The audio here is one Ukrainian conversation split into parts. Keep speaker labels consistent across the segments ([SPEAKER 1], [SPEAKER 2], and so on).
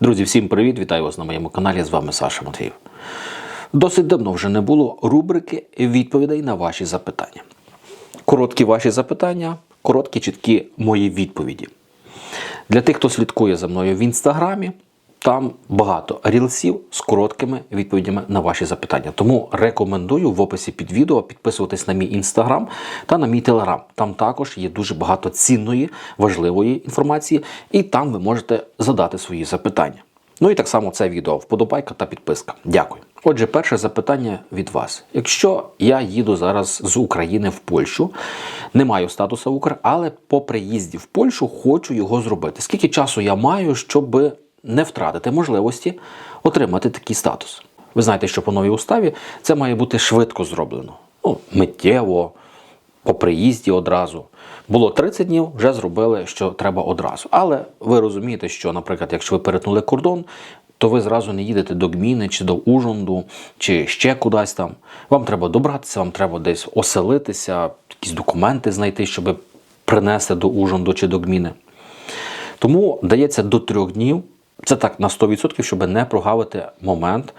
[SPEAKER 1] Друзі, всім привіт! Вітаю вас на моєму каналі. З вами Саша Матвіїв. Досить давно вже не було рубрики відповідей на ваші запитання. Короткі ваші запитання, короткі, чіткі мої відповіді. Для тих, хто слідкує за мною в інстаграмі, там багато рілсів з короткими відповідями на ваші запитання. Тому рекомендую в описі під відео підписуватись на мій інстаграм та на мій телеграм. Там також є дуже багато цінної, важливої інформації, і там ви можете задати свої запитання. Ну і так само це відео, вподобайка та підписка. Дякую. Отже, перше запитання від вас. Якщо я їду зараз з України в Польщу, не маю статусу Укр, але по приїзді в Польщу хочу його зробити. Скільки часу я маю, щоб не втратити можливості отримати такий статус? Ви знаєте, що по новій уставі це має бути швидко зроблено. Ну, миттєво, по приїзді одразу. Було 30 днів, вже зробили, що треба одразу. Але ви розумієте, що, наприклад, якщо ви перетнули кордон, то ви зразу не їдете до Гміни чи до Ужонду, чи ще кудись там. Вам треба добратися, вам треба десь оселитися, якісь документи знайти, щоб принести до Ужонду чи до Гміни. Тому дається до трьох днів. Це так на 100%, щоб не прогавити момент,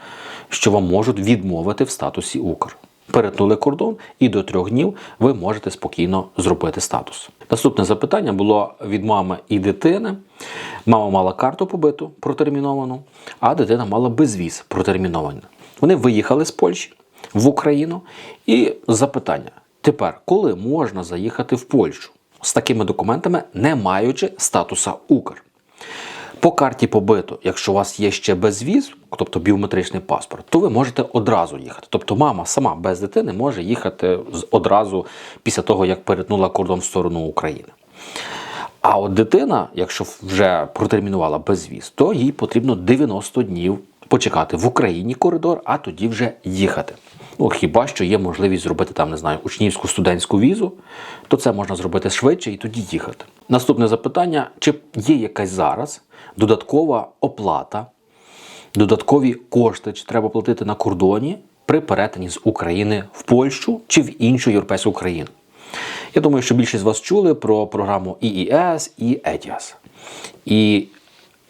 [SPEAKER 1] що вам можуть відмовити в статусі Укр. Перетнули кордон, і до трьох днів ви можете спокійно зробити статус. Наступне запитання було від мами і дитини. Мама мала карту побиту протерміновану, а дитина мала безвіз протерміновану. Вони виїхали з Польщі в Україну. І запитання: тепер, коли можна заїхати в Польщу з такими документами, не маючи статуса Укр? По карті побиту, якщо у вас є ще безвіз, тобто біометричний паспорт, то ви можете одразу їхати. Тобто мама сама без дитини може їхати одразу після того, як перетнула кордон в сторону України. А от дитина, якщо вже протермінувала безвіз, то їй потрібно 90 днів почекати в Україні коридор, а тоді вже їхати. Ну, хіба що є можливість зробити там, не знаю, учнівську студентську візу, то це можна зробити швидше і тоді їхати. Наступне запитання: чи є якась зараз додаткова оплата, додаткові кошти, чи треба платити на кордоні при перетині з України в Польщу чи в іншу європейську країну? Я думаю, що більшість з вас чули про програму EES і ETIAS. І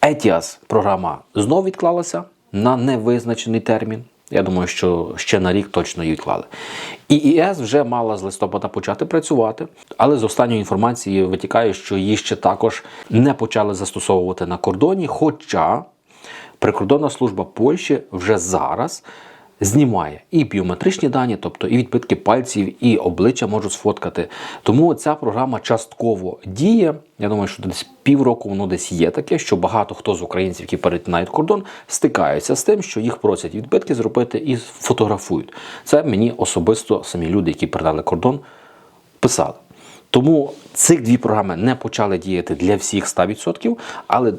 [SPEAKER 1] ETIAS програма знов відклалася на невизначений термін. Я думаю, що ще на рік точно її відклали. ІС вже мала з листопада почати працювати, але з останньої інформації витікає, що її ще також не почали застосовувати на кордоні. Хоча прикордонна служба Польщі вже зараз знімає і біометричні дані, тобто і відбитки пальців, і обличчя можуть сфоткати. Тому ця програма частково діє. Я думаю, що десь півроку воно десь є таке, що багато хто з українців, які перетинають кордон, стикаються з тим, що їх просять відбитки зробити і фотографують. Це мені особисто самі люди, які передали кордон, писали. Тому цих дві програми не почали діяти для всіх 100%, але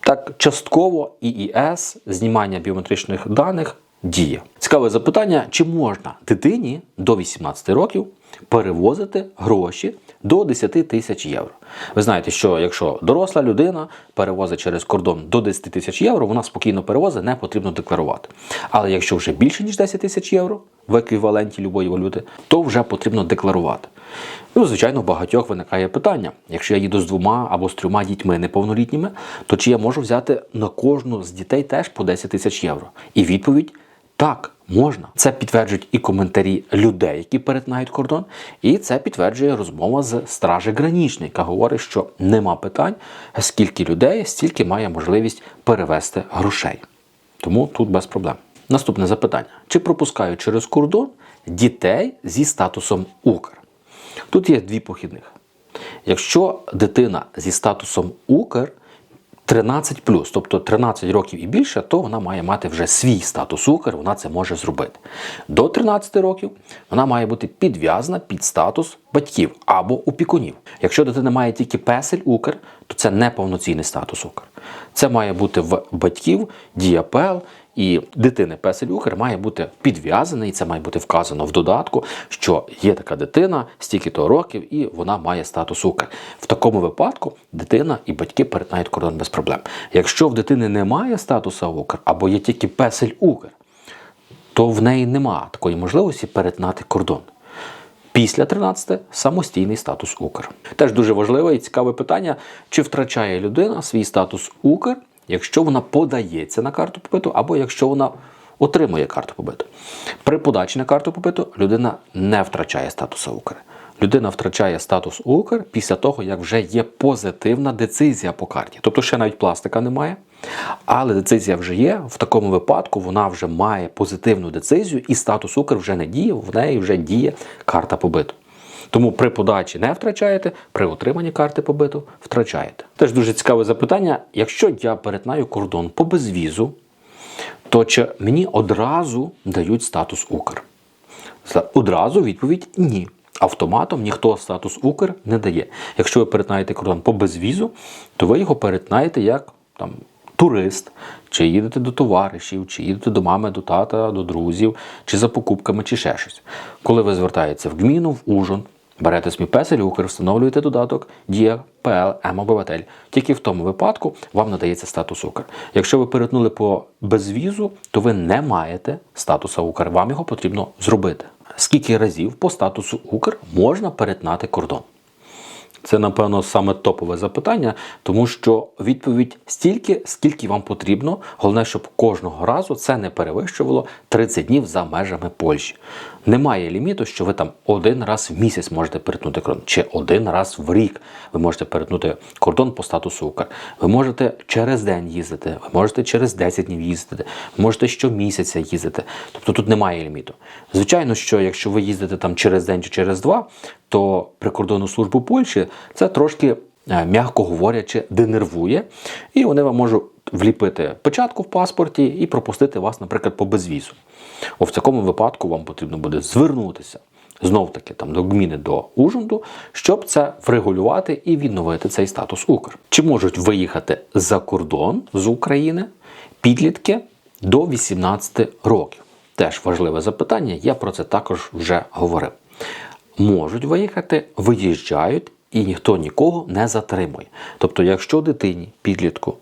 [SPEAKER 1] так частково ІІС, знімання біометричних даних діє. Цікаве запитання: чи можна дитині до 18 років перевозити гроші до 10 тисяч євро? Ви знаєте, що якщо доросла людина перевозить через кордон до 10 тисяч євро, вона спокійно перевозить, не потрібно декларувати. Але якщо вже більше ніж 10 тисяч євро в еквіваленті любої валюти, то вже потрібно декларувати. Ну, звичайно, у багатьох виникає питання: якщо я їду з двома або з трьома дітьми неповнолітніми, то чи я можу взяти на кожну з дітей теж по 10 тисяч євро? І відповідь так, можна. Це підтверджують і коментарі людей, які перетинають кордон, і це підтверджує розмова з стражі гранічної, яка говорить, що нема питань, скільки людей, стільки має можливість перевести грошей. Тому тут без проблем. Наступне запитання: чи пропускають через кордон дітей зі статусом Укр? Тут є дві похідних. Якщо дитина зі статусом Укр 13 тобто 13 років і більше, то вона має мати вже свій статус Укр, вона це може зробити. До 13 років вона має бути підв'язана під статус батьків або опікунів. Якщо дитина має тільки песель Укр, то це не повноцінний статус Укр. Це має бути в батьків, діапел і дитини песель Укр має бути підв'язаний, і це має бути вказано в додатку, що є така дитина стільки-то років, і вона має статус Укр. В такому випадку дитина і батьки перетинають кордон без проблем. Якщо в дитини немає статусу Укр або є тільки песель Укр, то в неї немає такої можливості перетинати кордон. Після 13 самостійний статус Укр. Теж дуже важливе і цікаве питання, чи втрачає людина свій статус Укр якщо вона подається на карту побиту, або якщо вона отримує карту побиту. При подачі на карту побиту людина не втрачає статусу Укр. Людина втрачає статус Укр після того, як вже є позитивна децизія по карті. Тобто ще навіть пластика немає, але децизія вже є. В такому випадку вона вже має позитивну децизію, і статус Укр вже не діє, в неї вже діє карта побиту. Тому при подачі не втрачаєте, при отриманні карти побиту втрачаєте. Теж дуже цікаве запитання: якщо я перетинаю кордон по безвізу, то чи мені одразу дають статус Укр? Одразу відповідь ні. Автоматом ніхто статус Укр не дає. Якщо ви перетинаєте кордон по безвізу, то ви його перетинаєте як там, турист, чи їдете до товаришів, чи їдете до мами, до тата, до друзів, чи за покупками, чи ще щось. Коли ви звертаєтеся в гміну, в Ужин, берете свій песель Укр, встановлюєте додаток Дія, ПЛ, М-обиватель. Тільки в тому випадку вам надається статус Укр. Якщо ви перетнули по безвізу, то ви не маєте статуса Укр. Вам його потрібно зробити. Скільки разів по статусу Укр можна перетнати кордон? Це, напевно, саме топове запитання, тому що відповідь стільки, скільки вам потрібно. Головне, щоб кожного разу це не перевищувало 30 днів за межами Польщі. Немає ліміту, що ви там один раз в місяць можете перетнути кордон, чи один раз в рік ви можете перетнути кордон по статусу Укр. Ви можете через день їздити, ви можете через 10 днів їздити, ви можете щомісяця їздити. Тобто тут немає ліміту. Звичайно, що якщо ви їздите там через день чи через два, то прикордонну службу Польщі це трошки, е, м'яко говорячи, денервує, і вони вам можуть вліпити печатку в паспорті і пропустити вас, наприклад, по безвізу. О, в такому випадку вам потрібно буде звернутися знов таки там до гміни до Ужунду, щоб це врегулювати і відновити цей статус Укр. Чи можуть виїхати за кордон з України підлітки до 18 років? Теж важливе запитання, я про це також вже говорив. Можуть виїхати, виїжджають, і ніхто нікого не затримує. Тобто, якщо дитині, підлітку,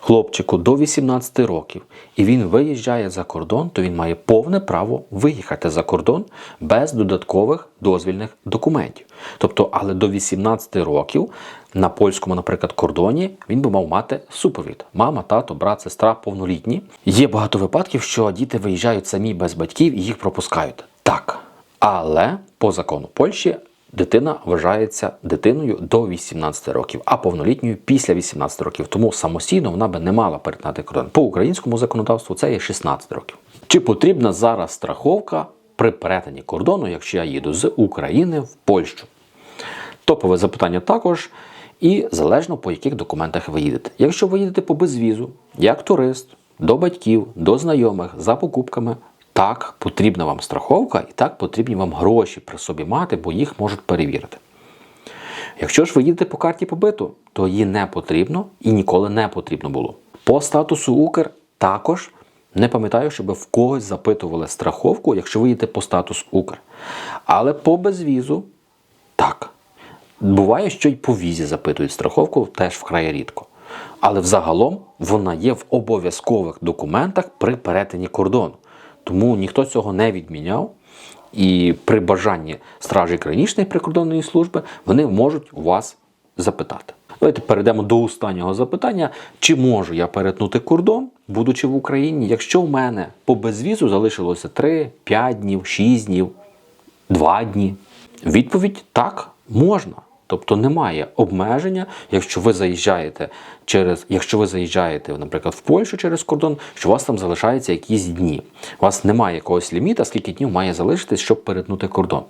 [SPEAKER 1] хлопчику до 18 років і він виїжджає за кордон, то він має повне право виїхати за кордон без додаткових дозвільних документів. Тобто, але до 18 років на польському, наприклад, кордоні він би мав мати супровід: мама, тато, брат, сестра, повнолітні. Є багато випадків, що діти виїжджають самі без батьків і їх пропускають. Так, але по закону Польщі дитина вважається дитиною до 18 років, а повнолітньою після 18 років. Тому самостійно вона би не мала перетинати кордон. По українському законодавству це є 16 років. Чи потрібна зараз страховка при перетині кордону, якщо я їду з України в Польщу? Топове запитання також. І залежно по яких документах ви їдете. Якщо ви їдете по безвізу, як турист, до батьків, до знайомих, за покупками, так потрібна вам страховка і так потрібні вам гроші при собі мати, бо їх можуть перевірити. Якщо ж ви їдете по карті побиту, то її не потрібно і ніколи не потрібно було. По статусу Укр також не пам'ятаю, щоб в когось запитували страховку, якщо ви їдете по статусу Укр. Але по безвізу так. Буває, що й по візі запитують страховку, теж вкрай рідко. Але взагалом вона є в обов'язкових документах при перетині кордону. Тому ніхто цього не відміняв. І при бажанні Стражі Гранічної прикордонної служби вони можуть у вас запитати. Давайте перейдемо до останнього запитання: чи можу я перетнути кордон, будучи в Україні, якщо в мене по безвізу залишилося 3, 5 днів, 6 днів, 2 дні? Відповідь так, можна. Тобто немає обмеження, якщо ви заїжджаєте через, якщо ви заїжджаєте, наприклад, в Польщу через кордон, що у вас там залишаються якісь дні. У вас немає якогось ліміта, скільки днів має залишитись, щоб перетнути кордон.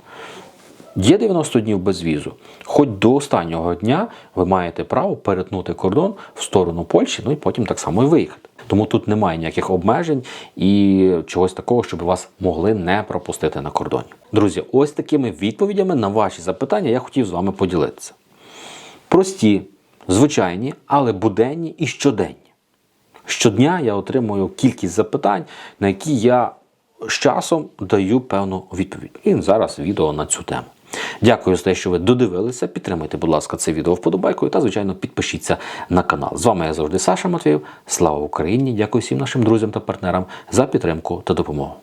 [SPEAKER 1] Є 90 днів без візу. Хоч до останнього дня ви маєте право перетнути кордон в сторону Польщі, ну і потім так само і виїхати. Тому тут немає ніяких обмежень і чогось такого, щоб вас могли не пропустити на кордоні. Друзі, ось такими відповідями на ваші запитання я хотів з вами поділитися. Прості, звичайні, але буденні і щоденні. Щодня я отримую кількість запитань, на які я з часом даю певну відповідь. І зараз відео на цю тему. Дякую за те, що ви додивилися. Підтримайте, будь ласка, це відео вподобайкою та, звичайно, підпишіться на канал. З вами я завжди Саша Матвєєв. Слава Україні! Дякую всім нашим друзям та партнерам за підтримку та допомогу.